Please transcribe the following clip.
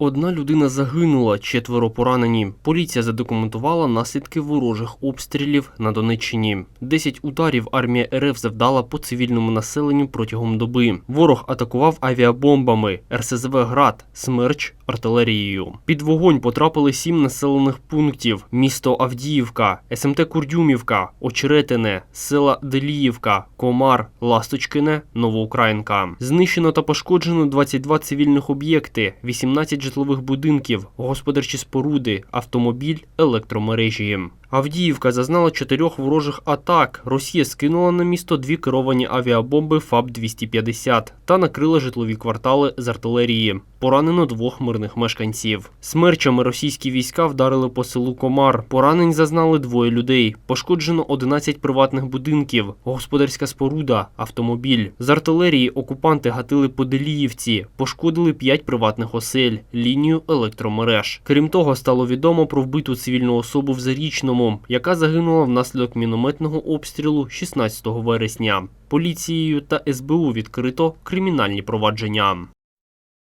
Одна людина загинула, четверо поранені. Поліція задокументувала наслідки ворожих обстрілів на Донеччині. Десять ударів армія РФ завдала по цивільному населенню протягом доби. Ворог атакував авіабомбами, РСЗВ «Град», «Смерч», артилерією. Під вогонь потрапили сім населених пунктів: місто Авдіївка, СМТ Курдюмівка, Очеретине, села Деліївка, Комар, Ласточкине, Новоукраїнка. Знищено та пошкоджено 22 цивільних об'єкти, 18 житлових будинків, господарчі споруди, автомобіль, електромережі. Авдіївка зазнала чотирьох ворожих атак. Росія скинула на місто дві керовані авіабомби ФАБ-250 та накрила житлові квартали з артилерії. Поранено двох мирних мешканців. Смерчами російські війська вдарили по селу Комар. Поранень зазнали двоє людей. Пошкоджено 11 приватних будинків, господарська споруда, автомобіль. З артилерії окупанти гатили по Деліївці, пошкодили 5 приватних осель, лінію електромереж. Крім того, стало відомо про вбиту цивільну особу в Зарічному, яка загинула внаслідок мінометного обстрілу 16 вересня. Поліцією та СБУ відкрито кримінальні провадження.